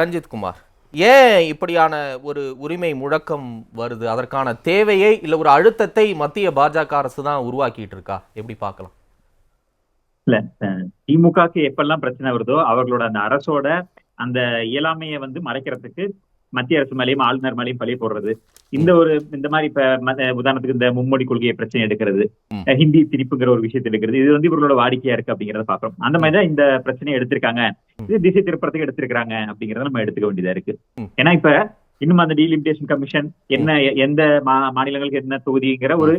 ரஞ்சித் குமார். ஏன் இப்படியான ஒரு உரிமை முழக்கம் வருது? அதற்கான தேவையை இல்லை ஒரு அழுத்தத்தை மத்திய பாஜக அரசு தான் உருவாக்கிட்டு இருக்கா? எப்படி பார்க்கலாம்? இல்ல திமுகக்கு எப்பெல்லாம் பிரச்சனை வருதோ அவர்களோட அந்த அரசோட அந்த இயலாமையை வந்து மறைக்கிறதுக்கு மத்திய அரசு மேலேயும் ஆளுநர் மேலேயும் பழி போடுறது. இந்த ஒரு இந்த மாதிரி இப்ப உதாரணத்துக்கு இந்த மும்மொழி கொள்கையை பிரச்சனை எடுக்கிறது ஹிந்தி திணிப்புங்கிற ஒரு விஷயத்தை எடுக்கிறது இது வந்து இவர்களோட வாடிக்கையா இருக்கு அப்படிங்கறத பாக்குறோம். அந்த மாதிரி தான் இந்த பிரச்சனையை எடுத்திருக்காங்க. இது திசை திருப்பறதுக்கு எடுத்திருக்காங்க அப்படிங்கறத நம்ம எடுத்துக்க வேண்டியதா இருக்கு. ஏன்னா இப்ப இன்னும் அந்த டீலிமிட்டேஷன் கமிஷன் என்ன எந்த மா- மாநிலங்களுக்கு என்ன தொகுதிங்கிற ஒரு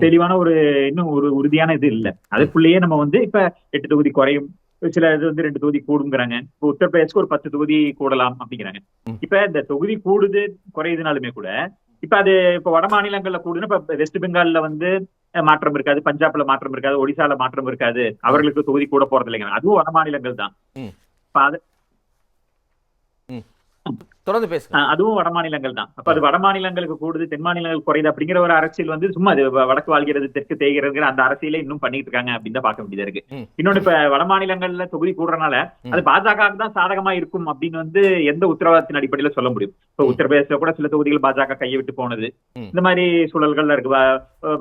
தெளிவான ஒரு இன்னும் ஒரு உறுதியான இது இல்ல. அதுக்குள்ளேயே நம்ம வந்து இப்ப எட்டு தொகுதி குறையும் சில இது வந்து ரெண்டு தொகுதி கூடுங்கிறாங்க. இப்போ உத்தரப்பிரதேசுக்கு ஒரு பத்து தொகுதி கூடலாம் அப்படிங்கிறாங்க. இப்ப இந்த தொகுதி கூடுது குறையுதுனாலுமே கூட இப்ப அது இப்ப வட மாநிலங்கள்ல கூடுதுன்னா இப்ப வெஸ்ட் பெங்கால்ல வந்து மாற்றம் இருக்காது பஞ்சாப்ல மாற்றம் இருக்காது ஒடிசால மாற்றம் இருக்காது. அவர்களுக்கு தொகுதி கூட போறது இல்லைங்க அதுவும் வட மாநிலங்கள் தான். இப்ப அது தொடர்ந்து பேசுங்க அதுவும் வட மாநிலங்கள் தான் அப்ப அது வட மாநிலங்களுக்கு கூடுது தென் மாநிலங்களுக்கு குறையுது அப்படிங்கிற ஒரு அரசியல் வந்து சும்மா அது வடக்கு வாழ்கிறது தெற்கு தேய்கிறதுங்கிற அந்த அரசியலை இன்னும் பண்ணிட்டு இருக்காங்க அப்படின்னு தான் பார்க்க வேண்டியதா இருக்கு. இன்னொன்னு இப்ப வட மாநிலங்கள்ல தொகுதி கூடுறனால. அது பாஜக தான் சாதகமா இருக்கும் அப்படின்னு வந்து எந்த உத்தரவாதத்தின் அடிப்படையில சொல்ல முடியும் இப்ப ம். உத்தரப்பிரதேசல கூட சில தொகுதிகள் பாஜக கையை விட்டு போனது. இந்த மாதிரி சூழல்கள்ல இருக்கு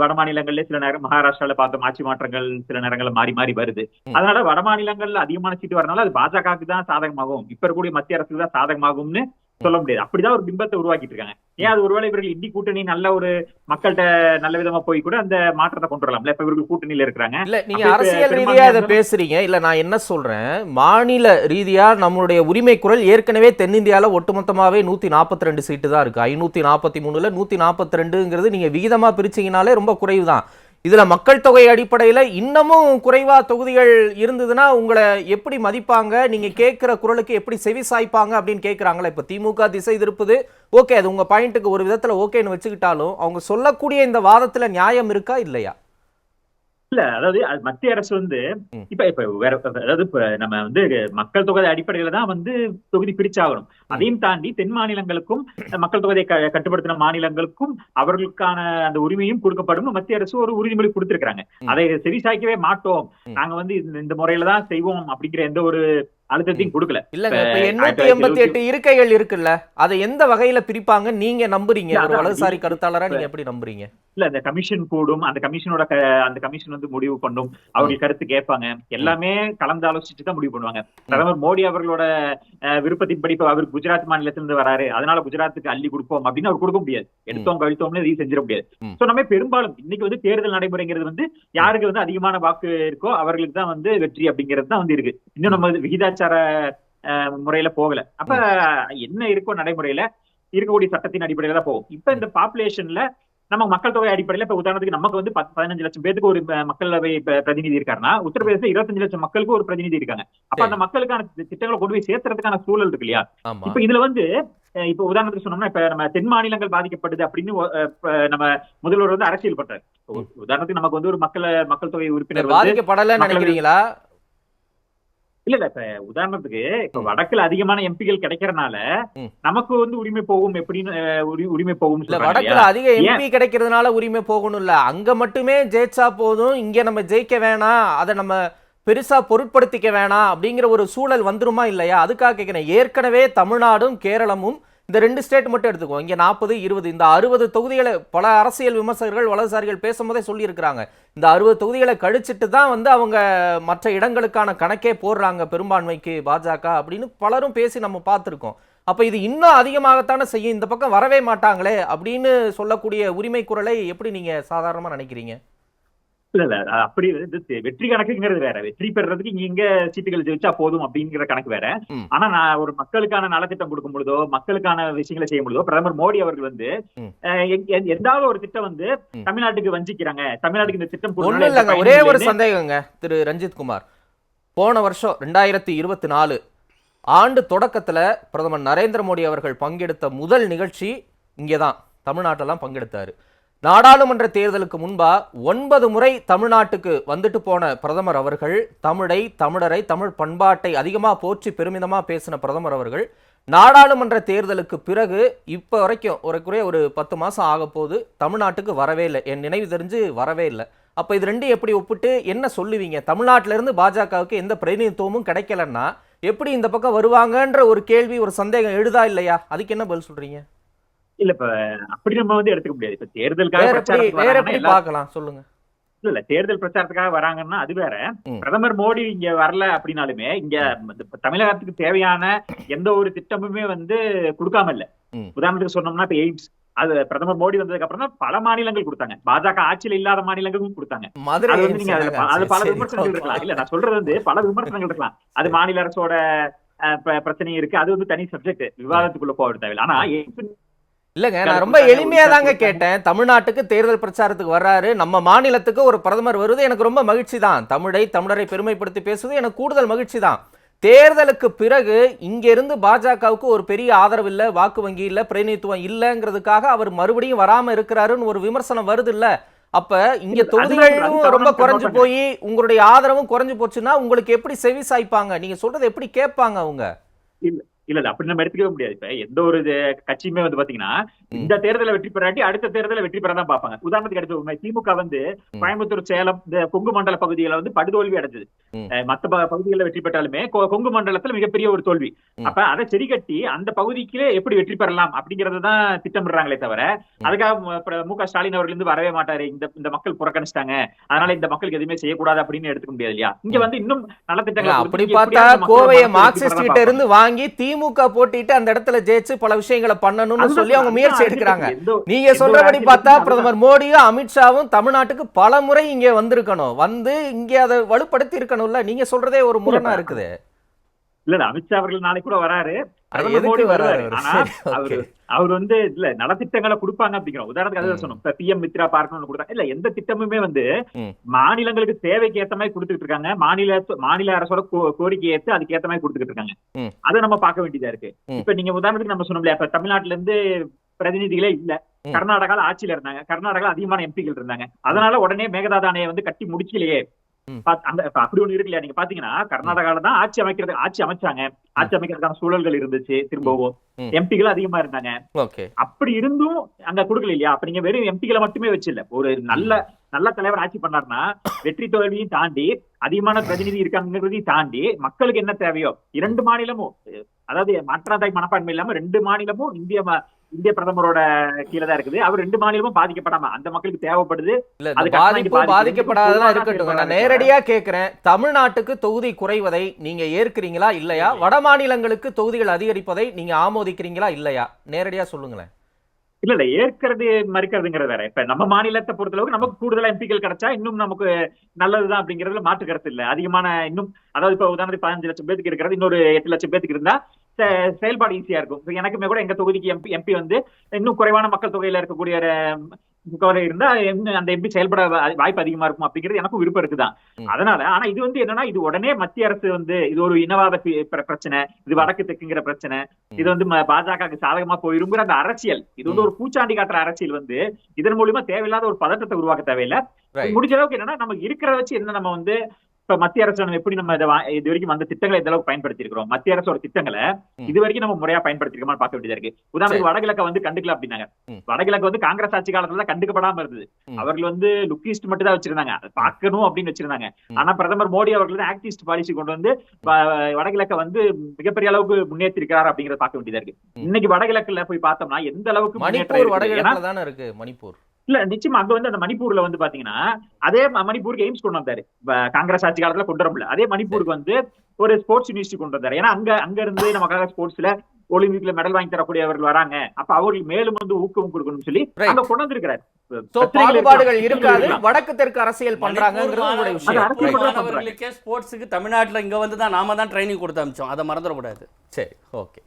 வட மாநிலங்கள்ல சில நேரம் மகாராஷ்டிரால பார்த்தோம் ஆட்சி மாற்றங்கள் சில நேரங்கள்ல மாறி மாறி வருது. அதனால வட மாநிலங்கள்ல அதிகமான சீட்டு வரனால அது பாஜகவுக்கு தான் சாதகமாகும் இப்ப இருக்கக்கூடிய மத்திய அரசுக்கு தான் சாதகமாகும்னு சொல்ல முடியாது. அப்படிதான் ஒரு பிம்பத்தை உருவாக்கிட்டு இருக்காங்க. ஏன் அது ஒருவேளை இவர்கள் இந்தி கூட்டணி நல்ல ஒரு மக்கள்கிட்ட நல்ல விதமா போய் கூட அந்த மாற்றத்தை கொண்டு வரலாம்ல இப்ப இவர்கள் கூட்டணியில இருக்கிறாங்க. இல்ல நீங்க அரசியல் ரீதியா இதை பேசுறீங்க. இல்ல நான் என்ன சொல்றேன்? மாநில ரீதியா நம்மளுடைய உரிமை குரல் ஏற்கனவே தென்னிந்தியால ஒட்டுமொத்தமாவே நூத்தி நாற்பத்தி ரெண்டு சீட்டு தான் இருக்கு. ஐநூத்தி நாற்பத்தி மூணுல நூத்தி நாற்பத்தி ரெண்டுங்கிறது நீங்க விகிதமா பிரிச்சீங்கனாலே ரொம்ப குறைவு தான் இதுல மக்கள் தொகை அடிப்படையில இன்னமும் குறைவா தொகுதிகள் இருந்ததுன்னா உங்களை எப்படி மதிப்பாங்க? நீங்க கேட்கிற குரலுக்கு எப்படி செவி சாய்ப்பாங்க அப்படின்னு கேட்குறாங்களே. இப்ப திமுக திசை திருப்புது. ஓகே அது உங்க பாயிண்ட்டுக்கு ஒரு விதத்துல ஓகேன்னு வச்சுக்கிட்டாலும் அவங்க சொல்லக்கூடிய இந்த வாதத்துல நியாயம் இருக்கா? இல்லையா? இல்ல அதாவது அது மத்திய அரசு வந்து. இப்ப இப்ப வேற அதாவது இப்ப நம்ம வந்து மக்கள் தொகை அடிப்படையில தான் வந்து தொகுதி பிரிச்சாகணும் அதையும் தாண்டி தென் மாநிலங்களுக்கும் மக்கள் தொகையை க- கட்டுப்படுத்தின மாநிலங்களுக்கும் அவர்களுக்கான அந்த உரிமையும் கொடுக்கப்படும் மத்திய அரசு ஒரு உறுதிமொழி கொடுத்திருக்காங்க ம். அதை செவிசாய்க்கவே மாட்டோம் ம். நாங்க வந்து இந்த- இந்த முறையில தான் செய்வோம் அப்படிங்கிற எந்த ஒரு அழுத்தத்தையும் கொடுக்கல. இப்ப எண்ணூத்தி எண்பத்தி எட்டு இருக்கைகள் இருக்குல்ல அதை எந்த வகையில பிரிப்பாங்க? நீங்க நம்புறீங்க. இல்ல, ஒரு வலதுசாரி கருத்தாளரா நீங்க எப்படி நம்புறீங்க? இல்ல அந்த கமிஷன் கூடும். அந்த கமிஷனோட அந்த கமிஷன் வந்து முடிவு பண்ணும். அவர்கள் கருத்து கேட்பாங்க. எல்லாமே கலந்து ஆலோசிச்சுட்டு தான் முடிவு பண்ணுவாங்க. பிரதமர் மோடி அவர்களோட விருப்பத்தின்படி இப்ப அவர் குஜராத் மாநிலத்திலிருந்து வராரு. அதனால குஜராத்துக்கு அள்ளி கொடுப்போம் அப்படின்னு அவர் கொடுக்க முடியாது. எடுத்தோம் கழித்தோம்னு இதையும் செஞ்சிட முடியாது. சோ நம்ம பெரும்பாலும் இன்னைக்கு வந்து தேர்தல் நடைமுறைங்கிறது வந்து யாருக்கு வந்து அதிகமான வாக்கு இருக்கோ அவர்களுக்கு தான் வந்து வெற்றி அப்படிங்கிறது தான் வந்து இருக்கு. இன்னும் நம்ம வந்து விகிதாச்சார அஹ், முறையில போகல. அப்ப என்ன இருக்கோ நடைமுறையில இருக்கக்கூடிய சட்டத்தின் அடிப்படையில தான் போகும். இப்ப இந்த பாப்புலேஷன்ல நம்ம மக்கள் தொகை அடிப்படையில இப்ப உதாரணத்துக்கு நமக்கு வந்து பதினஞ்சு லட்சம் பேருக்கு ஒரு மக்களவை பிரதிநிதி இருக்காருன்னா உத்தரப்பிரதேச இருபத்தஞ்சு லட்சம் மக்களுக்கு ஒரு பிரதிநிதி இருக்காங்க. அப்ப அந்த மக்களுக்கான திட்டங்களை கொண்டு போய் சேர்த்துறதுக்கான சூழல் இருக்கு இல்லையா? இப்ப இதுல வந்து இப்ப உதாரணத்துக்கு சொன்னோம்னா இப்ப நம்ம தென் மாநிலங்கள் பாதிக்கப்படுது அப்படின்னு நம்ம முதல்வர் வந்து அரசியல் பண்றாரு. உதாரணத்துக்கு நமக்கு வந்து ஒரு மக்கள் மக்கள் தொகை உறுப்பினர் மக்களவை- நினைக்கிறீங்களா? இல்ல இல்ல இப்ப உதாரணத்துக்கு இப்ப வடக்குல அதிகமான எம்பிகள் கிடைக்கிறதுனால ம். நமக்கு வந்து உரிமை போகும் எப்படின்னு உரிமை போகும் இல்ல வடக்குல அதிக எம்பி கிடைக்கிறதுனால உரிமை போகணும் இல்ல அங்க மட்டுமே ஜெயிச்சா போதும் இங்க நம்ம ஜெயிக்க வேணாம் அதை நம்ம பெருசா பொருட்படுத்திக்க வேணாம் அப்படிங்கிற ஒரு சூழல் வந்துருமா இல்லையா? அதுக்காக கேட்கிறேன் ஏற்கனவே தமிழ்நாடும் கேரளமும் இந்த ரெண்டு ஸ்டேட் மட்டும் எடுத்துக்குவோம் இங்கே நாற்பது இருபது இந்த அறுபது தொகுதிகளை பல அரசியல் விமர்சகர்கள் வலதுசாரிகள் பேசும்போதே சொல்லியிருக்கிறாங்க. இந்த அறுபது தொகுதிகளை கழிச்சிட்டு தான் வந்து அவங்க மற்ற இடங்களுக்கான கணக்கே போடுறாங்க பெரும்பான்மைக்கு பாஜக அப்படின்னு பலரும் பேசி நம்ம பார்த்துருக்கோம். அப்போ இது இன்னும் அதிகமாகத்தானே செய்யும்? இந்த பக்கம் வரவே மாட்டாங்களே அப்படின்னு சொல்லக்கூடிய உரிமை குரலை எப்படி நீங்கள் சாதாரணமாக நினைக்கிறீங்க? இல்ல இல்ல. அப்படி வெற்றி கணக்குங்கிறது வேற. வெற்றி பெறதுக்கு இங்க இங்க சீட்டுகள் ஜெயிச்சா போதும் அப்படிங்கிற கணக்கு வேற. ஆனா நான் ஒரு மக்களுக்கான நலத்திட்டம் கொடுக்கும் பொழுதோ மக்களுக்கான விஷயங்களை செய்யும் பொழுதோ பிரதமர் மோடி அவர்கள் வந்து எங்க- எந்தாவது ஒரு திட்டம் வந்து. தமிழ்நாட்டுக்கு வஞ்சிக்கிறாங்க. தமிழ்நாட்டுக்கு இந்த திட்டம் ஒரே ஒரு சந்தேகங்க திரு. ரஞ்சித் குமார். போன வருஷம் ரெண்டாயிரத்தி இருபத்தி நாலு ஆண்டு தொடக்கத்துல பிரதமர் நரேந்திர மோடி அவர்கள் பங்கெடுத்த முதல் நிகழ்ச்சி இங்கே தான் தமிழ்நாட்டிலாம் பங்கெடுத்தாரு. நாடாளுமன்ற தேர்தலுக்கு முன்பா ஒன்பது முறை தமிழ்நாட்டுக்கு வந்துட்டு போன பிரதமர் அவர்கள் தமிழை தமிழரை தமிழ் பண்பாட்டை அதிகமாக போற்றி பெருமிதமாக பேசின பிரதமர் அவர்கள் நாடாளுமன்ற தேர்தலுக்கு பிறகு இப்போ வரைக்கும் ஒரு குறைய ஒரு பத்து மாதம் ஆக போது தமிழ்நாட்டுக்கு வரவே இல்லை. என் நினைவு தெரிஞ்சு வரவே இல்லை. அப்போ இது ரெண்டும் எப்படி ஒப்பிட்டு என்ன சொல்லுவீங்க? தமிழ்நாட்டிலேருந்து பாஜகவுக்கு எந்த பிரதிநிதித்துவமும் கிடைக்கலன்னா எப்படி இந்த பக்கம் வருவாங்கன்ற ஒரு கேள்வி ஒரு சந்தேகம் எழுதா இல்லையா? அதுக்கு என்ன பதில் சொல்கிறீங்க இல்ல இப்ப அப்படி நம்ம வந்து எடுத்துக்க முடியாது. இப்ப தேர்தலுக்காக பார்க்கலாம்? சொல்லுங்க. இல்ல இல்ல தேர்தல் பிரச்சாரத்துக்காக வராங்கன்னா அது வேற. பிரதமர் மோடி இங்க வரல அப்படின்னாலுமே இங்க தமிழகத்துக்கு தேவையான எந்த ஒரு திட்டமுமே வந்து கொடுக்காம இல்ல. உதாரணத்துக்கு சொன்னோம்னா இப்ப எய்ம்ஸ். அது பிரதமர் மோடி வந்ததுக்கு அப்புறம் தான் பல மாநிலங்கள் கொடுத்தாங்க. பாஜக ஆட்சியில் இல்லாத மாநிலங்களும் கொடுத்தாங்க. அது வந்து நீங்க அது பல விமர்சனங்கள். இருக்கலாம். இல்ல நான் சொல்றது வந்து பல விமர்சனங்கள் இருக்கலாம். அது மாநில அரசோட பிரச்சனை இருக்கு. அது வந்து தனி சப்ஜெக்ட் விவாதத்துக்குள்ள போக தேவையில்லை. ஆனா இல்லங்க நான் ரொம்ப எளிமையா தாங்க கேட்டேன். தமிழ்நாட்டுக்கு தேர்தல் பிரச்சாரத்துக்கு வர்றாரு. நம்ம மாநிலத்துக்கு ஒரு பிரதமர் வருது எனக்கு ரொம்ப மகிழ்ச்சி தான். தமிழை தமிழரை பெருமைப்படுத்தி பேசுவது எனக்கு கூடுதல் மகிழ்ச்சி தான். தேர்தலுக்கு பிறகு இங்க இருந்து பாஜகவுக்கு ஒரு பெரிய ஆதரவு இல்ல வாக்கு வங்கி இல்ல பிரதிநிதித்துவம் இல்லங்கிறதுக்காக அவர் மறுபடியும் வராம இருக்கிறாருன்னு ஒரு விமர்சனம் வருது இல்ல அப்ப இங்க தொகுதிகளும் ரொம்ப குறைஞ்சு. போய் உங்களுடைய ஆதரவும் குறைஞ்சு போச்சுன்னா உங்களுக்கு எப்படி செவி சாய்ப்பாங்க? நீங்க சொல்றதை எப்படி கேட்பாங்க அவங்க? இல்ல இல்ல அப்படி நம்ம எடுத்துக்கவே முடியாது இப்ப எந்த ஒரு கட்சியுமே வந்து பாத்தீங்கன்னா. இந்த தேர்தலை வெற்றி பெறாட்டி அடுத்த தேர்தலை வெற்றி பெற தான் பார்ப்பாங்க உதாரணத்துக்கு எடுத்து திமுக வந்து. கோயம்புத்தூர் சேலம் இந்த கொங்கு மண்டல பகுதிகளை வந்து படுதோல்வி அடைஞ்சது மத்த பகுதிகளில் வெற்றி பெற்றாலுமே கொங்கு மண்டலத்துல மிகப்பெரிய ஒரு தோல்வி. அப்ப அதை சரி கட்டி அந்த பகுதிக்கு எப்படி வெற்றி பெறலாம் அப்படிங்கறது தான் திட்டமிடுறாங்களே தவிர அதுக்காக மு- க ஸ்டாலின் அவர்கள் இருந்து வரவே மாட்டாரு. இந்த இந்த மக்கள் புறக்கணிச்சிட்டாங்க. அதனால இந்த மக்களுக்கு எதுவுமே செய்யக்கூடாது அப்படின்னு எடுத்துக்க முடியாது இல்லையா? இங்க. வந்து இன்னும் நலத்திட்டங்களை இல்ல, கொடுத்து அப்படி பார்த்தா கோவையை மார்க்சிஸ்ட் கிட்ட இருந்து வாங்கி திமுக போட்டிட்டு அந்த இடத்துல ஜெயிச்சு பல விஷயங்களை பண்ணணும்னு சொல்லி அவங்க முயற்சி எடுக்கிறாங்க. நீங்க சொல்றபடி பார்த்தா பிரதமர் மோடியும் அமித்ஷாவும் தமிழ்நாட்டுக்கு பல முறை இங்க வந்திருக்கணும். வந்து இங்க அதை வலுப்படுத்தி இருக்கணும்ல நீங்க சொல்றதே ஒரு முரணா இருக்குது. இல்ல அமித்ஷா அவர்கள் நாளைக்கு கூட வராரு. அது அவரு? வந்து இல்ல நலத்திட்டங்களை கொடுப்பாங்க அப்படிங்கிறோம் உதாரணத்துக்கு. அதுதான் சொன்னோம். பிஎம் மித்ரா பார்க்கணும்னு கொடுத்தா இல்ல எந்த திட்டமுமே வந்து. மாநிலங்களுக்கு தேவைக்கு ஏத்த மாதிரி கொடுத்துட்டு இருக்காங்க. மாநில மாநில அரசோட கோரிக்கை ஏத்து அதுக்கு ஏத்த மாதிரி கொடுத்துட்டு இருக்காங்க. அதை நம்ம பார்க்க வேண்டியதா இருக்கு. இப்ப நீங்க உதாரணத்துக்கு நம்ம சொன்னோம் இல்லையா இப்ப தமிழ்நாட்டுல இருந்து பிரதிநிதிகளே இல்ல. கர்நாடகால ஆட்சியில இருந்தாங்க. கர்நாடகால அதிகமான எம்பிகள் இருந்தாங்க. அதனால உடனே மேகதாது அணையை வந்து கட்டி முடிக்கலையே. இப்ப அப்படி ஒண்ணு இருக்கு இல்லையா? நீங்க பாத்தீங்கன்னா கர்நாடகால தான் ஆட்சி அமைக்கிறது ஆட்சி அமைச்சாங்க. ஆட்சி அமைக்கிறதுக்கான சூழல்கள் இருந்துச்சு திரும்பவும். எம்பிகள் அதிகமா இருந்தாங்க. அப்படி இருந்தும் அங்க கொடுக்கல இல்லையா? அப்ப நீங்க வெறும் எம்பிகளை மட்டுமே வச்சு இல்ல ஒரு நல்ல நல்ல தலைவர் ஆட்சி பண்ணாருன்னா வெற்றி தோல்வியும் தாண்டி அதிகமான பிரதிநிதி இருக்காங்கிறதையும் தாண்டி மக்களுக்கு என்ன தேவையோ? இரண்டு மாநிலமும் அதாவது மாற்றாந்தாய் மனப்பான்மை இல்லாம ரெண்டு மாநிலமும் இந்திய இந்திய பிரதமரோட கீழே தான் இருக்குது. அவர் ரெண்டு மாநிலமும் பாதிக்கப்படாம அந்த மக்களுக்கு தேவைப்படுது. பாதிப்பு பொதுவான இருக்கட்டும். நான் நேரடியா கேக்குறேன். தமிழ்நாட்டுக்கு தொகுதி குறைவதை நீங்க ஏற்கிறீங்களா இல்லையா? வட மாநிலங்களுக்கு தொகுதிகள் அதிகரிப்பதை நீங்க ஆமோதிக்கிறீங்களா இல்லையா? நேரடியா சொல்லுங்களேன். இல்ல இல்ல ஏற்கிறது மறுக்கிறதுங்கிறது வேற. இப்ப நம்ம மாநிலத்தை பொறுத்தளவுக்கு நமக்கு கூடுதலா எம்பிக்கள் கிடைச்சா இன்னும் நமக்கு நல்லதுதான் அப்படிங்கறதுல மாற்று கருத்து இல்ல. அதிகமான இன்னும் அதாவது இப்ப உதாரணத்துக்கு பதினஞ்சு லட்சம் பேத்துக்கு இருக்கிறது இன்னொரு எட்டு லட்சம் பேத்துக்கு இருந்தா செயல்பாடு ஈஸியா இருக்கும். எனக்குமே கூட எங்க தொகுதிக்கு எம்பி எம்பி வந்து இன்னும் குறைவான மக்கள் தொகையில இருக்கக்கூடிய முகவரை இருந்தா அந்த எம்பி செயல்பட வாய்ப்பு அதிகமா இருக்கும் அப்படிங்கிறது எனக்கும் விருப்பம் இருக்குதான். அதனால ஆனா இது வந்து என்னன்னா இது உடனே மத்திய அரசு வந்து இது ஒரு இனவாத பிரச்சனை இது வடக்கு தெக்குங்கிற பிரச்சனை இது வந்து பாஜகவுக்கு சாதகமா போயிருங்கிற அந்த அரசியல் இது வந்து ஒரு பூச்சாண்டி காட்டுற அரசியல் வந்து இதன் மூலியமா தேவையில்லாத ஒரு பதட்டத்தை உருவாக்க தேவையில்லை. முடிஞ்ச அளவுக்கு என்னன்னா நம்ம இருக்கிறத வச்சு என்ன நம்ம வந்து இப்ப மத்திய அரசு நம்ம எப்படி நம்ம இதை வரைக்கும் வந்த திட்டங்களை எந்த அளவுக்கு பயன்படுத்தி இருக்கிறோம் மத்திய அரசோட திட்டங்களை. இது வரைக்கும் நம்ம முறையா பயன்படுத்திருக்கோமா பார்க்க வேண்டியதா இருக்கு உதாரணத்துக்கு வடகிழக்க வந்து கண்டுக்கல அப்படின்னாங்க. வடகிழக்கு வந்து காங்கிரஸ் ஆட்சி காலத்துல கண்டுக்கப்படாம இருந்தது. அவர்கள் வந்து லுக்கிஸ்ட் மட்டும் தான் வச்சிருந்தாங்க அதை பார்க்கணும் அப்படின்னு வச்சிருந்தாங்க. ஆனா பிரதமர் மோடி அவர்கள் தான் ஆக்டிவிஸ்ட் பாலிசி கொண்டு வந்து வடகிழக்க வந்து மிகப்பெரிய அளவுக்கு முன்னேற்றி இருக்கிறார் அப்படிங்கறத பார்க்க வேண்டியதா இருக்கு. இன்னைக்கு வடகிழக்குல போய் பார்த்தோம்னா எந்த அளவுக்கு முன்னேற்றம் இருக்கு மணிப்பூர் இல்ல நிச்சயமா அங்க வந்து அந்த மணிப்பூர்ல வந்து பாத்தீங்கன்னா அதே மணிப்பூருக்கு எய்ம்ஸ் கொண்டு வந்தாரு. காங்கிரஸ் ஆட்சி காலத்துல கொண்டு வர முடியல அதே மணிப்பூருக்கு வந்து ஒரு ஸ்போர்ட்ஸ் யூனிவர்சிட்டி கொண்டு வந்தாரு. ஏன்னா அங்க அங்க இருந்து நமக்காக ஸ்போர்ட்ஸ்ல ஒலிம்பிக்ல மெடல் வாங்கி தரக்கூடியவர்கள் வராங்க. அப்ப அவர்களுக்கு மேலும் வந்து ஊக்கம் கொடுக்கணும்னு சொல்லி. அங்க கொண்டு வந்திருக்கிறாரு. பாகுபாடுகள். இருக்காது. வடக்கு தெற்கு அரசியல் மாணவர்களுக்கே ஸ்போர்ட்ஸுக்கு தமிழ்நாட்டுல இங்க வந்து தான் நாம தான் ட்ரைனிங் கொடுத்து அமிச்சோம். அதை மறந்துடக்கூடாது. சரி ஓகே